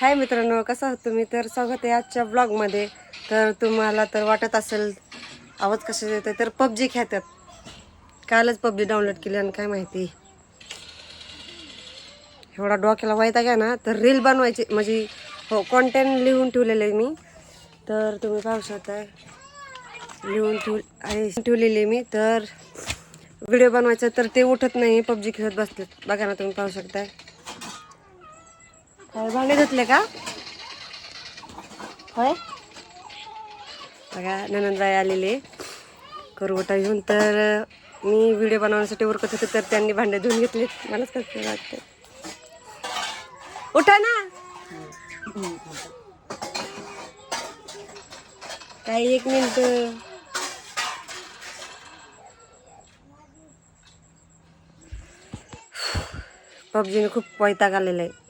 हाय मित्रांनो कसं आहात तुम्ही? तर स्वागत आहे आजच्या ब्लॉगमध्ये तर तुम्हाला तर वाटत असेल आवाज कसे येत आहे तर पबजी खेळतात. कालच पबजी डाउनलोड केली आणि काय माहिती? एवढा डोक्याला वायता घ्या ना तर रील बनवायची म्हणजे हो कॉन्टेंट लिहून ठेवलेलं आहे मी. तर तुम्ही पाहू शकता लिहून ठेव आहे ठेवलेली आहे मी. तर व्हिडिओ बनवायचा तर ते उठत नाही पबजी खेळत बसलेत. बघा ना तुम्ही पाहू शकताय. काय भांडे धुतले का? होय? बघा ननंदबाई आलेले. करवटा घेऊन तर मी व्हिडिओ बनवण्यासाठी उरकत होते तर त्यांनी भांडे धुवून घेतले. मलाच कसं वाटतं उठा ना! काही एक मिनिट. पबजीने खूप वैताग आलेला आहे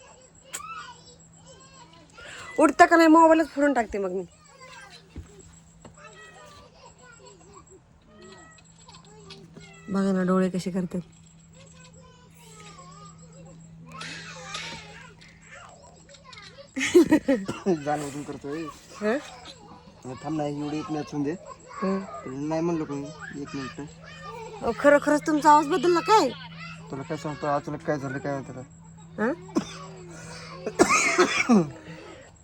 उठता का नाही मोबाईलच फोडून टाकते मग मी बघा ना डोळे कसे करतात जाणवून करतोय हं? थांब एवढी एक मिनिट दे हं. तुला नाही म्हणलो कोणी एक मिनिट अहो, खरं खरंच तुमचा आवाज बदलला काय तुला काय सांगतो अचानक काय झालं काय म्हणतात हं?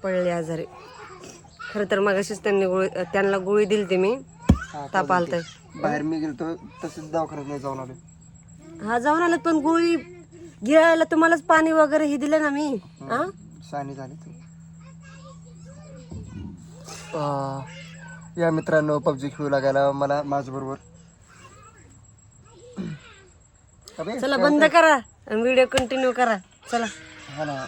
पडले आजारी. खरं तर मग त्यांनी गोळी त्यांना गोळी दिली ते मी ताप आलताय बाहेर मी गेलो तसंच दवाखान्यात नाही जाऊन आलो. हा जाऊन आलं पण गोळी गिळायला तुम्हालाच पाणी वगैरे हे दिलं ना मी? हा. शानी झाली तू. अं, या मित्रांनो पबजी खेळू लागायला मला माझ्याबरोबर. अबे, चला बंद करा व्हिडिओ कंटिन्यू करा. चला. हा ना.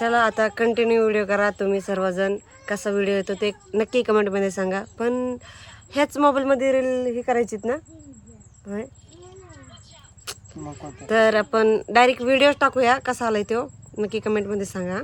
चला आता कंटिन्यू व्हिडिओ करा तुम्ही सर्वजण. कसा व्हिडिओ येतो ते नक्की कमेंटमध्ये सांगा. पण ह्याच मोबाईलमध्ये रील ही करायचीत ना? होय? तर आपण डायरेक्ट व्हिडिओ टाकूया. कसा आलाय तो? नक्की कमेंटमध्ये सांगा.